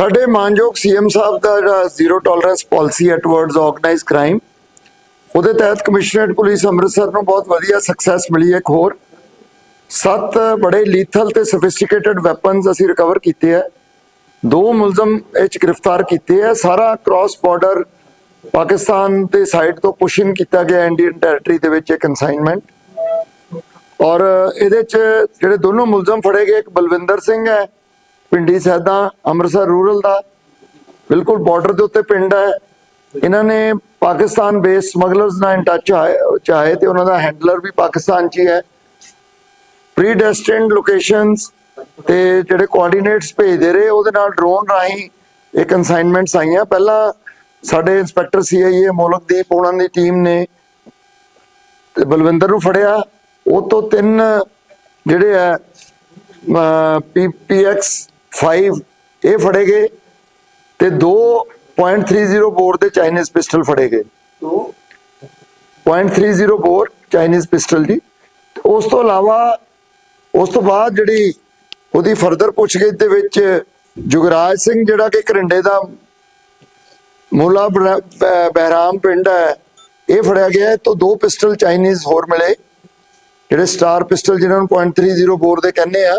ਸਾਡੇ ਮਾਨਯੋਗ ਸੀਐਮ ਸਾਹਿਬ ਦਾ ਜਿਹੜਾ ਜ਼ੀਰੋ ਟੋਲਰੈਂਸ ਪਾਲਿਸੀ ਹੈ ਟੁਵਰਡਸ ਆਰਗੇਨਾਈਜ਼ਡ ਕ੍ਰਾਈਮ, ਉਹਦੇ ਤਹਿਤ ਕਮਿਸ਼ਨਰੇਟ ਪੁਲਿਸ ਅੰਮ੍ਰਿਤਸਰ ਨੂੰ ਬਹੁਤ ਵਧੀਆ ਸਕਸੈਸ ਮਿਲੀ ਹੈ ਇੱਕ ਹੋਰ। ਸੱਤ ਬੜੇ ਲੀਥਲ ਤੇ ਸੋਫਿਸਟੀਕੇਟਡ ਵੈਪਨਸ ਅਸੀਂ ਰਿਕਵਰ ਕੀਤੇ ਹੈ। ਦੋ ਮੁਲਜ਼ਮ ਇਹ 'ਚ ਗ੍ਰਿਫਤਾਰ ਕੀਤੇ ਹੈ। ਸਾਰਾ ਕ੍ਰਾਸ ਬਾਰਡਰ ਪਾਕਿਸਤਾਨ ਦੇ ਸਾਈਡ ਤੋਂ ਪੁਸ਼ਿੰਗ ਕੀਤਾ ਗਿਆ ਇੰਡੀਅਨ ਟੈਰੀਟਰੀ ਦੇ ਵਿੱਚ ਇੱਕ ਕਨਸਾਈਨਮੈਂਟ ਔਰ ਇਹਦੇ ਚ ਜਿਹੜੇ ਦੋਨੋਂ ਮੁਲਜ਼ਮ ਫੜੇ ਗਏ, ਇੱਕ ਬਲਵਿੰਦਰ ਸਿੰਘ ਹੈ ਪਿੰਡੀ ਸੈਦਾ ਅੰਮ੍ਰਿਤਸਰ ਰੂਰਲ ਦਾ। ਬਿਲਕੁਲ ਬਾਰਡਰ ਦੇ ਉੱਤੇ ਪਿੰਡ ਹੈ। ਇਹਨਾਂ ਨੇ ਪਾਕਿਸਤਾਨ ਬੇਸ ਸਮਗਲਰਸ ਨਾਲ ਇਨ ਟੱਚ ਚਾਹੇ ਤੇ ਉਹਨਾਂ ਦਾ ਹੈਂਡਲਰ ਵੀ ਪਾਕਿਸਤਾਨ 'ਚ ਹੀ ਹੈ। ਪ੍ਰੀਡੈਸਟਿਨਡ ਲੋਕੇਸ਼ਨਸ ਤੇ ਜਿਹੜੇ ਕੋਆਰਡੀਨੇਟਸ ਭੇਜਦੇ ਰਹੇ, ਉਹਦੇ ਨਾਲ ਡਰੋਨ ਰਾਹੀਂ ਇਹ ਕਨਸਾਈਨਮੈਂਟਸ ਆਈਆਂ। ਪਹਿਲਾਂ ਸਾਡੇ ਇੰਸਪੈਕਟਰ ਸੀਆਈਏ ਮੋਲਕਦੀਪ ਉਹਨਾਂ ਦੀ ਟੀਮ ਨੇ ਤੇ ਬਲਵਿੰਦਰ ਨੂੰ ਫੜਿਆ। ਉਹ ਤੋਂ ਤਿੰਨ ਜਿਹੜੇ ਆ ਪੀਐਕਸ 5 ਇਹ ਫੜੇ ਗਏ ਤੇ 2.30 ਬੋਰ ਦੇ ਚਾਈਨੀਜ਼ ਪਿਸਟਲ ਫੜੇ ਗਏ। 0.30 ਬੋਰ ਚਾਈਨੀਜ਼ ਪਿਸਟਲ ਜੀ। ਉਸ ਤੋਂ ਇਲਾਵਾ ਉਸ ਤੋਂ ਬਾਅਦ ਜਿਹੜੀ ਉਹਦੀ ਫਰਦਰ ਪੁੱਛਗਿੱਛ ਦੇ ਵਿੱਚ ਜੁਗਰਾਜ ਸਿੰਘ ਜਿਹੜਾ ਕਿ ਕਰਿੰਡੇ ਦਾ ਮੂਲਾ ਬਹਿਰਾਮ ਪਿੰਡ ਹੈ ਇਹ ਫੜਿਆ ਗਿਆ ਤੋਂ ਦੋ ਪਿਸਟਲ ਚਾਈਨੀਜ਼ ਹੋਰ ਮਿਲੇ। ਜਿਹੜੇ ਸਟਾਰ ਪਿਸਟਲ ਜਿਨ੍ਹਾਂ ਨੂੰ .30 ਬੋਰ ਦੇ ਕਹਿੰਦੇ ਆ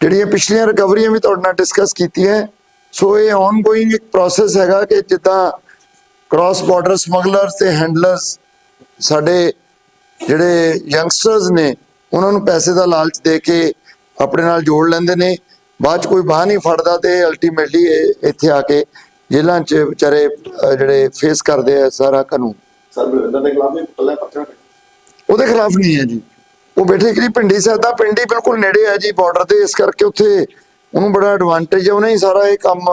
ਜਿਹੜੀਆਂ ਪਿਛਲੀਆਂ ਰਿਕਵਰੀਆਂ ਵੀ ਤੁਹਾਡੇ ਨਾਲ ਡਿਸਕਸ ਕੀਤੀਆਂ ਸੋ ਇਹ ਆਨਗੋਇੰਗ ਇੱਕ ਪ੍ਰੋਸੈਸ ਹੈਗਾ ਕਿ ਜਿੱਦਾਂ ਕ੍ਰਾਸ ਬਾਰਡਰ ਸਮਗਲਰਸ ਤੇ ਹੈਂਡਲਰਸ ਸਾਡੇ ਜਿਹੜੇ ਯੰਗਸਟਰਸ ਨੇ ਉਹਨਾਂ ਨੂੰ ਪੈਸੇ ਦਾ ਲਾਲਚ ਦੇ ਕੇ ਆਪਣੇ ਨਾਲ ਜੋੜ ਲੈਂਦੇ ਨੇ। ਬਾਅਦ ਚ ਕੋਈ ਬਾਹ ਨਹੀਂ ਫੜਦਾ ਤੇ ਅਲਟੀਮੇਟਲੀ ਇੱਥੇ ਆ ਕੇ ਜੇਲ੍ਹਾਂ 'ਚ ਵਿਚਾਰੇ ਜਿਹੜੇ ਫੇਸ ਕਰਦੇ ਆ ਸਾਰਾ ਕਾਨੂੰਨ। ਸਰ ਬਲਵਿੰਦਰ ਦੇ ਖਿਲਾਫ ਵੀ ਪੱਲੇ ਪੱਤਰ ਉਹਦੇ ਖਿਲਾਫ ਨਹੀਂ ਹੈ ਜੀ। ਉਹ ਬੇਟੇ ਕਰੀ ਪਿੰਡੀ ਸਾਹਿਬ ਦਾ ਪਿੰਡੀ ਬਿਲਕੁਲ ਨੇੜੇ ਹੈ ਜੀ ਬਾਰਡਰ ਤੇ ਇਸ ਕਰਕੇ ਉੱਥੇ ਉਹਨੂੰ ਬੜਾ ਐਡਵਾਂਟੇਜ ਹੈ ਉਹਨੇ ਹੀ ਸਾਰਾ ਇਹ ਕੰਮ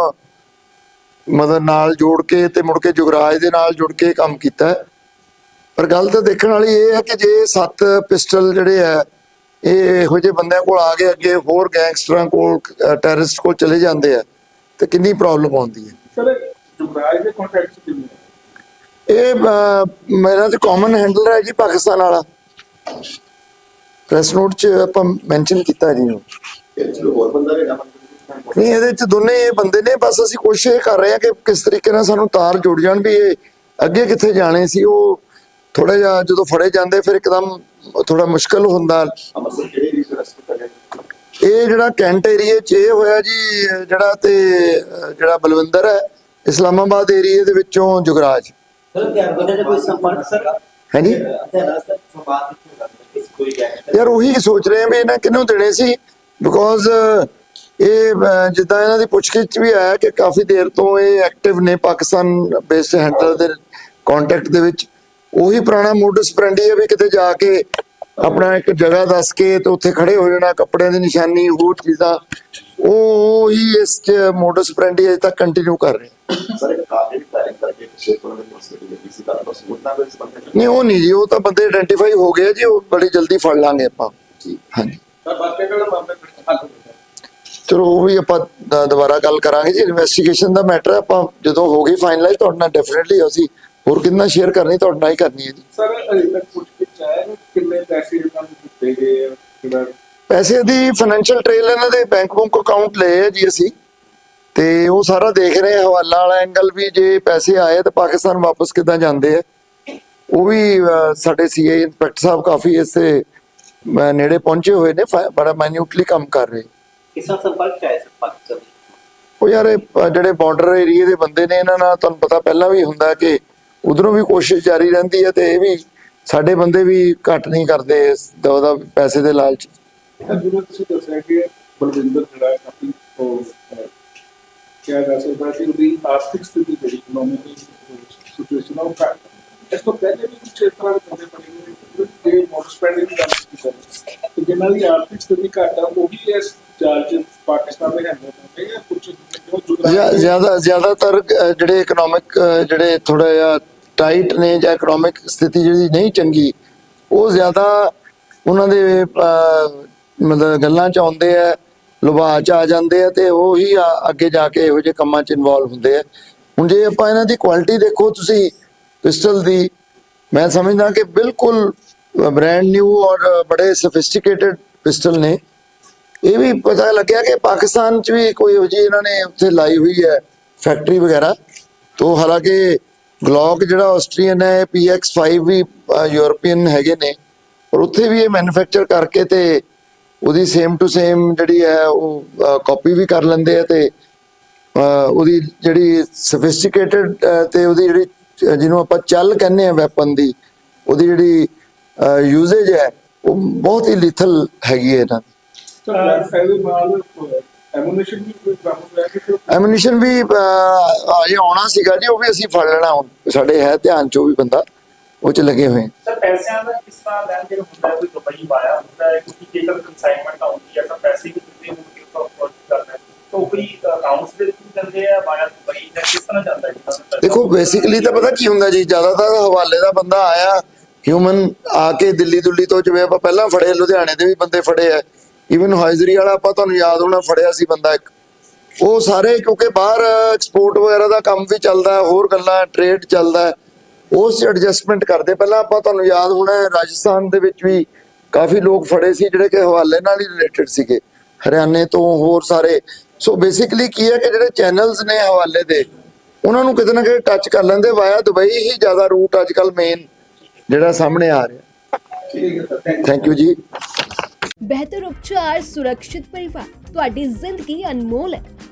ਮਦਦ ਨਾਲ ਜੋੜ ਕੇ ਤੇ ਮੁੜ ਕੇ ਜੁਗਰਾਜ ਦੇ ਨਾਲ ਜੁੜ ਕੇ ਕੰਮ ਕੀਤਾ। ਪਰ ਗੱਲ ਤਾਂ ਦੇਖਣ ਵਾਲੀ ਇਹ ਹੈ ਕਿ ਜੇ ਸੱਤ ਪਿਸਟਲ ਜਿਹੜੇ ਆ ਇਹ ਇਹੋ ਜਿਹੇ ਬੰਦਿਆਂ ਕੋਲ ਆ ਗਏ ਅੱਗੇ ਹੋਰ ਗੈਂਗਸਟਰਾਂ ਕੋਲ ਟੈਰਰਿਸਟ ਕੋਲ ਚਲੇ ਜਾਂਦੇ ਆ ਤੇ ਕਿੰਨੀ ਪ੍ਰੋਬਲਮ ਆਉਂਦੀ ਹੈ। ਜੁਗਰਾਜ ਦੇ ਕੰਟੈਕਟ ਇਹ ਮੇਰਾ ਤੇ ਕਾਮਨ ਹੈਂਡਲਰ ਹੈ ਜੀ ਪਾਕਿਸਤਾਨ ਵਾਲਾ। ਪ੍ਰੈਸ ਨੋਟ 'ਚ ਆਪਾਂ ਮੈਂਸ਼ਨ ਕੀਤਾ ਜੀ ਨਾ ਨਹੀਂ ਇਹਦੇ 'ਚ ਦੋਨੇ ਇਹ ਬੰਦੇ ਨੇ ਬਸ ਅਸੀਂ ਕੋਸ਼ਿਸ਼ ਕਰ ਰਹੇ ਹਾਂ ਕਿ ਕਿਸ ਤਰੀਕੇ ਨਾਲ ਸਾਨੂੰ ਤਾਰ ਜੁੜ ਜਾਣ ਵੀ ਇਹ ਅੱਗੇ ਕਿੱਥੇ ਜਾਣੇ ਸੀ ਉਹ ਥੋੜਾ ਜਿਹਾ ਜਦੋਂ ਫੜੇ ਜਾਂਦੇ ਫਿਰ ਇੱਕਦਮ ਥੋੜਾ ਮੁਸ਼ਕਲ ਹੁੰਦਾ। ਇਹ ਜਿਹੜਾ ਕੈਂਟ ਏਰੀਏ 'ਚ ਇਹ ਹੋਇਆ ਜੀ ਜਿਹੜਾ ਤੇ ਜਿਹੜਾ ਬਲਵਿੰਦਰ ਹੈ ਇਸਲਾਮਾਬਾਦ ਏਰੀਏ ਦੇ ਵਿੱਚੋਂ ਜੁਗਰਾਜ। ਸਰ ਧਿਆਨ ਬੰਦੇ ਨੇ ਕੋਈ ਸੰਪਰਕ ਸਰ? ਹਾਂਜੀ? ਯਾਰ ਉਹੀ ਸੋਚ ਰਹੇ ਆ ਵੀ ਇਹਨਾਂ ਕਿਹਨੂੰ ਦੇਣੇ ਸੀ? ਬਿਕੋਜ਼ ਇਹ ਜਿੱਦਾਂ ਇਹਨਾਂ ਦੀ ਪੁੱਛਗਿੱਛ ਵੀ ਆਇਆ ਕਿ ਕਾਫੀ ਦੇਰ ਤੋਂ ਇਹ ਐਕਟਿਵ ਨੇ ਪਾਕਿਸਤਾਨ ਬੇਸਡ ਹੈਂਡਲਰ ਦੇ ਕੰਟੈਕਟ ਦੇ ਵਿੱਚ। ਉਹੀ ਪੁਰਾਣਾ ਮੋਡਸ ਪ੍ਰੈਂਡੀ ਹੈ ਵੀ ਕਿਤੇ ਜਾ ਕੇ ਆਪਣਾ ਇੱਕ ਜਗ੍ਹਾ ਦੱਸ ਕੇ ਤੇ ਉੱਥੇ ਖੜੇ ਹੋ ਜਾਣਾ, ਕੱਪੜਿਆਂ ਦੀ ਨਿਸ਼ਾਨੀ, ਹੋਰ ਚੀਜ਼ਾਂ। ਉਹ ਹੀ ਇਸ ਮੋਡਸ ਪ੍ਰੈਂਡੀ ਅਜੇ ਤੱਕ ਕੰਟੀਨਿਊ ਕਰ ਰਹੇ ਸਰ ਇੱਕ ਕਾਰ ਜਿਹੜੀ ਫਾਇਰਿੰਗ ਕਰਕੇ ਪਿੱਛੇ ਤੋਂ ਦੇ ਹਸਪੀਟਲ ਲੱਗੀ ਸੀ ਤਾਂ ਬਸ ਉਹਨਾਂ ਦੇ ਸੰਬੰਧ ਵਿੱਚ ਨਹੀਂ ਉਹ ਨਹੀਂ ਜੀ ਉਹ ਤਾਂ ਬੰਦੇ ਆਇਡੈਂਟੀਫਾਈ ਹੋ ਗਏ ਜੀ ਉਹ ਬੜੀ ਜਲਦੀ ਫੜ ਲਾਂਗੇ ਆਪਾਂ। ਜੀ ਹਾਂਜੀ। ਸਰ ਬਾਕੀ ਕਿਹੜਾ ਮਾਮਲੇ ਵਿੱਚ ਹੱਲ ਹੋ ਗਿਆ ਚਲੋ ਉਹ ਵੀ ਆਪਾਂ ਦੁਬਾਰਾ ਗੱਲ ਕਰਾਂਗੇ ਜੀ ਇਨਵੈਸਟੀਗੇਸ਼ਨ ਦਾ ਮੈਟਰ ਆਪਾਂ ਜਦੋਂ ਹੋ ਗਈ ਫਾਈਨਲਾਈਜ਼ ਤੁਹਾਡੇ ਨਾਲ ਡੈਫੀਨਿਟਲੀ ਅਸੀਂ ਹੋਰ ਕਿੰਨਾ ਸ਼ੇਅਰ ਕਰਨੀ ਤੁਹਾਡੇ ਨਾਲ ਹੀ ਕਰਨੀ ਹੈ ਜੀ। ਸਰ ਅਜੇ ਤੱਕ ਪੁੱਛ ਕੇ ਚਾਹਿਆ ਕਿ ਕਿੰਨੇ ਪੈਸੇ ਇਹਨਾਂ ਨੂੰ ਦਿੱਤੇ ਗਏ ਆ ਕਿਹੜਾ ਪੈਸੇ ਦੀ ਫਾਈਨੈਂਸ਼ੀਅਲ ਟ੍ਰੇਲ ਇਹਨਾਂ ਦੇ ਬੈਂਕ ਬੁੱਕ ਅਕਾਊਂਟ ਲਏ ਆ ਜੀ ਅਸੀਂ। ਤੇ ਉਹ ਸਾਰਾ ਦੇਖ ਰਹੇ ਹਵਾਲਾ ਵਾਲਾ ਐਂਗਲ ਵੀ ਜੇ ਪੈਸੇ ਆਏ ਤਾਂ ਪਾਕਿਸਤਾਨ ਵਾਪਸ ਕਿੱਦਾਂ ਜਾਂਦੇ ਆ। ਉਹ ਵੀ ਸਾਡੇ ਸੀਏ ਇੰਸਪੈਕਟਰ ਸਾਹਿਬ ਕਾਫੀ ਇਸੇ ਨੇੜੇ ਪਹੁੰਚੇ ਹੋਏ ਨੇ ਬੜਾ ਮਾਈਨਿਊਟਲੀ ਕੰਮ ਕਰ ਰਹੇ। ਕਿਸ ਸੰਪਰਕ ਪਾਕਿਸਤਾਨ ਉਹ ਯਾਰ ਜਿਹੜੇ ਬਾਰਡਰ ਏਰੀਏ ਦੇ ਬੰਦੇ ਨੇ ਇਹਨਾਂ ਨਾਲ ਤੁਹਾਨੂੰ ਪਤਾ ਪਹਿਲਾਂ ਵੀ ਹੁੰਦਾ ਕਿ ਉਧਰੋਂ ਵੀ ਕੋਸ਼ਿਸ਼ ਜਾਰੀ ਰਹਿੰਦੀ ਹੈ ਤੇ ਇਹ ਵੀ ਸਾਡੇ ਬੰਦੇ ਵੀ ਘੱਟ ਨਹੀਂ ਕਰਦੇ ਇਸ ਦਾ ਪੈਸੇ ਦੇ ਲਾਲਚ। ਜਿਵੇਂ ਤੁਸੀਂ ਦੱਸਿਆ ਕਿ ਬਲਵਿੰਦਰ ਜਿਹੜਾ ਹੈ ਕਾਫੀ ਕਿਹਾ ਜਾ ਸਕਦਾ ਕਿ ਉਹਦੀ ਆਰਥਿਕ ਸਥਿਤੀ ਜਿਹੜੀ ਇਕਨੋਮਿਕ ਸਿਚੁਏਸ਼ਨ ਉਹ ਘੱਟ ਇਸ ਤੋਂ ਪਹਿਲੇ ਵੀ ਕੁਝ ਇਸ ਤਰ੍ਹਾਂ ਦੇ ਬੰਦੇ ਬਣੇ ਨੇ, ਜਿਹੜੇ ਮੋਟਰ ਸਪੈਂਡਿੰਗ ਦੀ ਗੱਲ ਤੇ ਜਿਨ੍ਹਾਂ ਦੀ ਆਰਥਿਕ ਸਥਿਤੀ ਘੱਟ ਹੈ ਉਹ ਵੀ ਇਸ ਜਾਲ ਪਾਕਿਸਤਾਨ ਦੇ ਹੈਂਡਲ ਕਰਦੇ ਜਾਂ ਕੁਝ ਜ਼ਿਆਦਾ, ਜ਼ਿਆਦਾਤਰ ਜਿਹੜੇ ਇਕਨੋਮਿਕ ਜਿਹੜੇ ਥੋੜਾ ਜਿਹਾ ਟਾਈਟ ਨੇ ਜਾਂ ਇਕਨੋਮਿਕ ਸਥਿਤੀ ਜਿਹੜੀ ਨਹੀਂ ਚੰਗੀ, ਉਹ ਜ਼ਿਆਦਾ ਉਹਨਾਂ ਦੇ ਮਤਲਬ ਗੱਲਾਂ ਚ ਆਉਂਦੇ ਆ, ਲੁਭਾ ਚ ਆ ਜਾਂਦੇ ਆ ਤੇ ਉਹ ਹੀ ਆ- ਅੱਗੇ ਜਾ ਕੇ ਇਹੋ ਜਿਹੇ ਕੰਮਾਂ ਚ ਇਨਵੋਲਵ ਹੁੰਦੇ ਆ। ਹੁਣ ਜੇ ਆਪਾਂ ਇਹਨਾਂ ਦੀ ਕੁਆਲਿਟੀ ਦੇਖੋ ਤੁਸੀਂ ਪਿਸਟਲ ਦੀ, ਮੈਂ ਸਮਝਦਾ ਕਿ ਬਿਲਕੁਲ ਬ੍ਰਾਂਡ ਨਿਊ ਔਰ ਬੜੇ ਸੋਫਿਸਟੀਕੇਟਡ ਪਿਸਟਲ ਨੇ। ਇਹ ਵੀ ਪਤਾ ਲੱਗਿਆ ਕਿ ਪਾਕਿਸਤਾਨ ਚ ਵੀ ਕੋਈ ਇਹੋ ਜਿਹੀ ਇਹਨਾਂ ਨੇ ਉੱਥੇ ਲਾਈ ਹੋਈ ਹੈ ਫੈਕਟਰੀ ਵਗੈਰਾ। ਤੋਂ ਹਾਲਾਂਕਿ ਗਲੌਕ ਜਿਹੜਾ ਆਸਟਰੀਅਨ ਹੈ PX5 ਵੀ ਯੂਰਪੀਅਨ ਹੈਗੇ ਨੇ। ਪਰ ਉੱਥੇ ਵੀ ਇਹ ਮੈਨੂਫੈਕਚਰ ਕਰਕੇ ਤੇ ਉਹਦੀ ਸੇਮ ਟੂ ਸੇਮ ਜਿਹੜੀ ਹੈ ਉਹ ਕਾਪੀ ਵੀ ਕਰ ਲੈਂਦੇ ਆ ਤੇ ਉਹਦੀ ਜਿਹੜੀ ਸੋਫਿਸਟੀਕੇਟਡ ਤੇ ਉਹਦੀ ਜਿਹੜੀ ਜਿਹਨੂੰ ਆਪਾਂ ਚੱਲ ਕਹਿੰਦੇ ਆ ਵੈਪਨ ਦੀ ਉਹਦੀ ਜਿਹੜੀ ਯੂਜ਼ੇਜ ਹੈ ਉਹ ਬਹੁਤ ਹੀ ਲਿਥਲ ਹੈਗੀ ਹੈ ਇਹਨਾਂ ਦੀ। ਐਮੂਨੇਸ਼ਨ ਵੀ ਅਜੇ ਆਉਣਾ ਸੀਗਾ ਜੀ ਉਹ ਵੀ ਅਸੀਂ ਫੜ ਲੈਣਾ ਹੁਣ ਸਾਡੇ ਹੈ ਧਿਆਨ ਚ ਉਹ ਵੀ ਬੰਦਾ। ਉਹ ਚ ਲੱਗੇ ਹੋਏ। ਸਰ ਪੈਸਿਆਂ ਦਾ ਕਿਸ ਤਰ੍ਹਾਂ ਲੈਣ ਦੇਣ ਹੁੰਦਾ? ਹੈ ਕੋਈ ਦੁਬਈ ਵਾਇਆ ਹੁੰਦਾ ਹੈ ਕਿਉਂਕਿ ਜੇਕਰ ਕੰਸਾਈਨਮੈਂਟ ਆਉਂਦੀ ਹੈ ਤਾਂ ਪੈਸੇ ਵੀ ਦਿੱਤੇ ਹੋਣਗੇ ਤਾਂ ਅਫਕੋਰਸ ਕਰਨਾ ਹੈ। ਤਾਂ ਉਹ ਕੋਈ ਅਕਾਊਂਟਸ ਦੇ ਵਿੱਚ ਜਾਂਦੇ ਆ ਵਾਇਆ ਦੁਬਈ ਜਾਂ ਕਿਸ ਤਰ੍ਹਾਂ ਜਾਂਦਾ ਹੈ? ਦੇਖੋ ਬੇਸਿਕਲੀ ਤਾਂ ਪਤਾ ਕੀ ਹੁੰਦਾ ਜੀ ਜ਼ਿਆਦਾਤਰ ਹਵਾਲੇ ਦਾ ਬੰਦਾ ਆਇਆ ਹਿਊਮਨ ਆ ਕੇ ਦਿੱਲੀ ਦੁੱਲੀ ਤੋਂ ਜਿਵੇਂ ਆਪਾਂ ਪਹਿਲਾਂ ਫੜੇ ਲੁਧਿਆਣੇ ਦੇ ਵੀ ਬੰਦੇ ਫੜੇ ਆ। ਇਵਨ ਹਾਜ਼ਰੀ ਵਾਲਾ ਆਪਾਂ ਤੁਹਾਨੂੰ ਯਾਦ ਹੋਣਾ ਫੜਿਆ ਸੀ ਬੰਦਾ ਇੱਕ। ਉਹ ਸਾਰੇ ਕਿਉਂਕਿ ਬਾਹਰ ਐਕਸਪੋਰਟ ਵਗੈਰਾ ਦਾ ਕੰਮ ਵੀ ਚੱਲਦਾ ਹੋਰ ਗੱਲਾਂ ਟ੍ਰੇਡ ਚੱਲਦਾ। ਹੈ, ਉਸ ਚ ਐਡਜਸਟਮੈਂਟ ਕਰਦੇ। ਪਹਿਲਾਂ ਆਪਾਂ ਤੁਹਾਨੂੰ ਯਾਦ ਹੋਣਾ ਹੈ, ਰਾਜਸਥਾਨ ਦੇ ਵਿੱਚ ਵੀ ਕਾਫੀ ਲੋਕ ਫੜੇ ਸੀ ਜਿਹੜੇ ਕਿ ਹਵਾਲੇ ਨਾਲ ਹੀ ਰਿਲੇਟਡ ਸੀਗੇ। ਹਰਿਆਣੇ ਤੋਂ ਹੋਰ ਸਾਰੇ। ਸੋ ਬੇਸਿਕਲੀ ਕੀ ਹੈ ਕਿ ਜਿਹੜੇ ਚੈਨਲਸ ਨੇ ਹਵਾਲੇ ਦੇ ਉਹਨਾਂ ਨੂੰ ਕਿਤੇ ਨਾ ਕਿਤੇ ਟੱਚ ਕਰ ਲੈਂਦੇ। ਵਾਇਆ ਦੁਬਈ ਹੀ ਜ਼ਿਆਦਾ ਰੂਟ ਅੱਜ ਕੱਲ ਮੇਨ ਜਿਹੜਾ ਸਾਹਮਣੇ ਆ ਰਿਹਾ। ਠੀਕ ਹੈ ਸਰ ਥੈਂਕ ਥੈਂਕ ਯੂ ਜੀ। ਬਿਹਤਰ ਉਪਚਾਰ ਸੁਰੱਖਿਅਤ ਪਰਿਵਾਰ। ਤੁਹਾਡੀ ਜ਼ਿੰਦਗੀ ਅਨਮੋਲ ਹੈ।